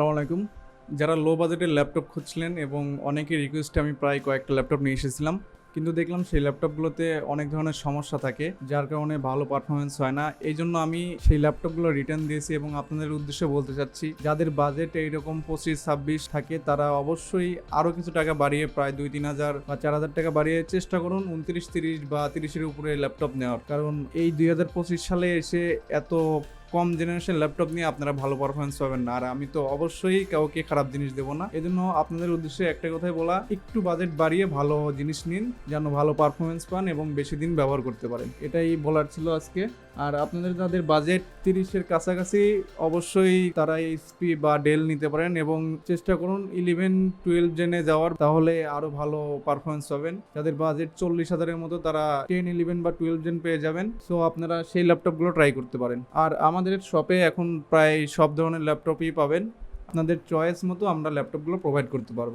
আসসালামু আলাইকুম। যারা লো বাজেটের ল্যাপটপ খুঁজছিলেন এবং অনেকের রিকোয়েস্টে আমি প্রায় কয়েকটা ল্যাপটপ নিয়ে এসেছিলাম, কিন্তু দেখলাম সেই ল্যাপটপগুলোতে অনেক ধরনের সমস্যা থাকে, যার কারণে ভালো পারফরমেন্স হয় না। এই জন্য আমি সেই ল্যাপটপগুলো রিটার্ন দিয়েছি এবং আপনাদের উদ্দেশ্যে বলতে চাচ্ছি, যাদের বাজেট এইরকম পঁচিশ, ছাব্বিশ থাকে, তারা অবশ্যই আরও কিছু টাকা বাড়িয়ে প্রায় দুই, তিন হাজার বা চার হাজার টাকা বাড়িয়ে চেষ্টা করুন উনত্রিশ, তিরিশ বা তিরিশের উপরে ল্যাপটপ নেওয়ার। কারণ এই দুই হাজার পঁচিশ সালে এসে এত কম জেনারেশন ল্যাপটপ নিয়ে আপনারা ভালো পারফরমেন্স পাবেন না। আর আমি তো অবশ্যই কাউকে খারাপ জিনিস দেবো না। এজন্য আপনাদের উদ্দেশ্যে একটা কথাই বলা, একটু বাজেট বাড়িয়ে ভালো জিনিস নিন, যেন ভালো পারফরমেন্স পান এবং বেশি দিন ব্যবহার করতে পারেন। এটাই বলার ছিল আজকে। আর আপনাদের যাদের বাজেট তিরিশের কাছাকাছি অবশ্যই তারা এইচপি বা ডেল নিতে পারেন এবং চেষ্টা করুন ইলেভেন টুয়েলভ জেনে যাওয়ার, তাহলে আরও ভালো পারফরমেন্স পাবেন। যাদের বাজেট চল্লিশ হাজারের মতো, তারা টেন ইলেভেন বা টুয়েলভ জেন পেয়ে যাবেন। সো আপনারা সেই ল্যাপটপগুলো ট্রাই করতে পারেন। আর আমাদের শপে এখন প্রায় সব ধরনের ল্যাপটপই পাবেন। আপনাদের চয়েস মতো আমরা ল্যাপটপগুলো প্রোভাইড করতে পারব।